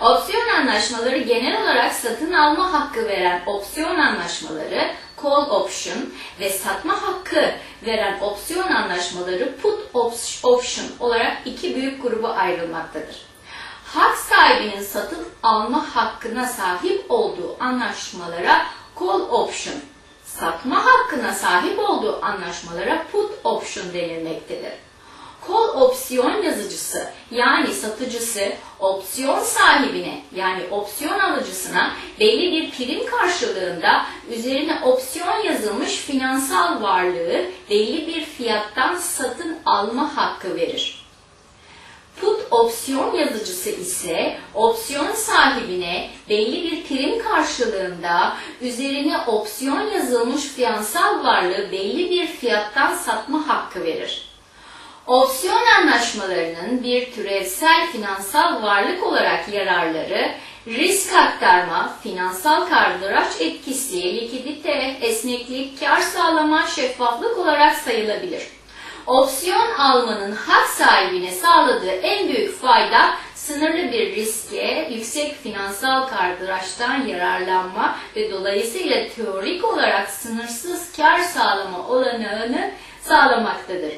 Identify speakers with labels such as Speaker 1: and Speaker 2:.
Speaker 1: Opsiyon anlaşmaları genel olarak satın alma hakkı veren opsiyon anlaşmaları call option ve satma hakkı veren opsiyon anlaşmaları put option olarak iki büyük gruba ayrılmaktadır. Hak sahibinin satın alma hakkına sahip olduğu anlaşmalara call option, satma hakkına sahip olduğu anlaşmalara put option denilmektedir. Kol opsiyon yazıcısı yani satıcısı opsiyon sahibine yani opsiyon alıcısına belli bir prim karşılığında üzerine opsiyon yazılmış finansal varlığı belli bir fiyattan satın alma hakkı verir. Put opsiyon yazıcısı ise opsiyon sahibine belli bir prim karşılığında üzerine opsiyon yazılmış finansal varlığı belli bir fiyattan satma hakkı verir. Opsiyon anlaşmalarının bir türevsel finansal varlık olarak yararları, risk aktarma, finansal kardıraç etkisi, likidite, esneklik, kar sağlama, şeffaflık olarak sayılabilir. Opsiyon almanın hak sahibine sağladığı en büyük fayda sınırlı bir riske, yüksek finansal kardıraçtan yararlanma ve dolayısıyla teorik olarak sınırsız kar sağlama olanağını sağlamaktadır.